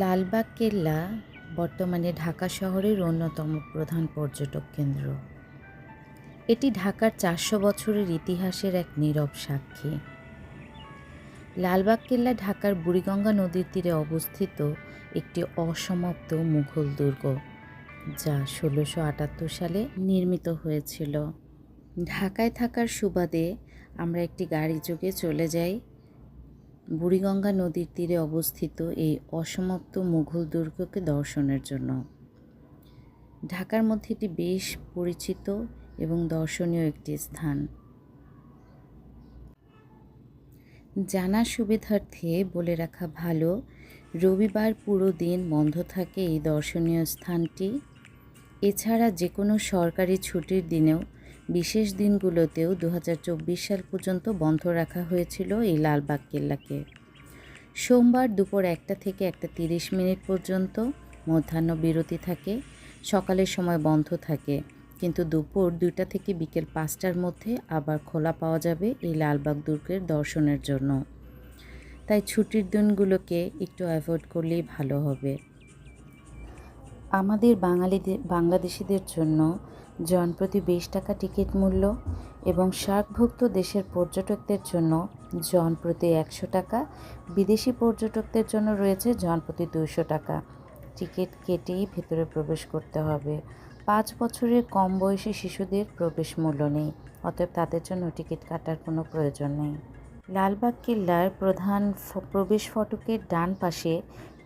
লালবাগ কেল্লা বর্তমানে ঢাকা শহরের অন্যতম প্রধান পর্যটক কেন্দ্র। এটি ঢাকার চারশো বছরের ইতিহাসের এক নীরব সাক্ষী। লালবাগ কেল্লা ঢাকার বুড়িগঙ্গা নদীর তীরে অবস্থিত একটি অসমাপ্ত মুঘল দুর্গ, যা ষোলোশো আটাত্তর সালে নির্মিত হয়েছিল। ঢাকায় থাকার সুবাদে আমরা একটি গাড়ি যোগে চলে যাই বুড়িগঙ্গা নদীর তীরে অবস্থিত এই অসমাপ্ত মুঘল দুর্গকে দর্শনের জন্য। ঢাকার মধ্যে এটি বেশ পরিচিত এবং দর্শনীয় একটি স্থান। জানা সুবিধার্থে বলে রাখা ভালো, রবিবার পুরো দিন বন্ধ থাকে এই দর্শনীয় স্থানটি। এছাড়া যে কোনো সরকারি ছুটির দিনেও বিশেষ দিনগুলোতেও দু হাজার চব্বিশ সাল পর্যন্ত বন্ধ রাখা হয়েছিল এই লালবাগ কেল্লাকে। সোমবার দুপুর একটা থেকে একটা তিরিশ মিনিট পর্যন্ত মধ্যাহ্ন বিরতি থাকে, সকালের সময় বন্ধ থাকে। কিন্তু দুপুর দুইটা থেকে বিকেল পাঁচটার মধ্যে আবার খোলা পাওয়া যাবে এই লালবাগ দুর্গের দর্শনের জন্য। তাই ছুটির দিনগুলোকে একটু অ্যাভয়েড করলেই ভালো হবে। আমাদের বাঙালিদের, বাংলাদেশিদের জন্য জনপ্রতি বিশ টাকা টিকিট মূল্য এবং সার্কভুক্ত দেশের পর্যটকদের জন্য জনপ্রতি একশো টাকা, বিদেশি পর্যটকদের জন্য রয়েছে জনপ্রতি দুশো টাকা। টিকিট কেটেই ভেতরে প্রবেশ করতে হবে। পাঁচ বছরের কম বয়সী শিশুদের প্রবেশ মূল্য নেই, অতএব তাদের জন্য টিকিট কাটার কোনো প্রয়োজন নেই। লালবাগ কেল্লার প্রধান প্রবেশ ফটকের ডান পাশে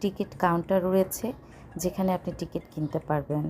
টিকিট কাউন্টার রয়েছে। যেখানে আপনি টিকিট কিনতে পারবেন।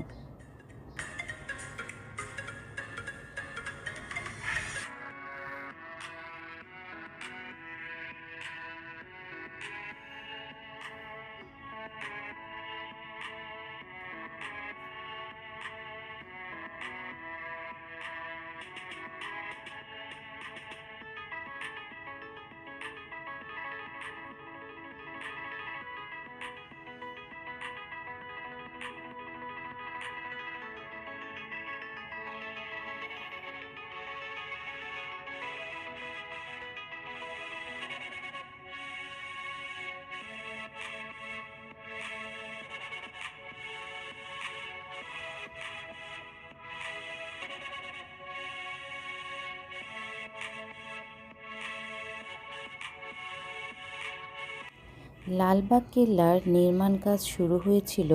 লালবাগ কেল্লার নির্মাণ কাজ শুরু হয়েছিল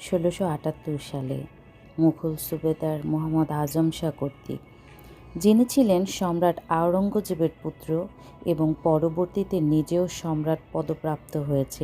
ষোলোশো আটাত্তর সালে, মুঘল সুবেদার মোহাম্মদ আজম শাহ কর্তৃক। যিনি ছিলেন সম্রাট আওরঙ্গজেবের পুত্র এবং পরবর্তীতে নিজেও সম্রাট পদপ্রাপ্ত হয়েছিল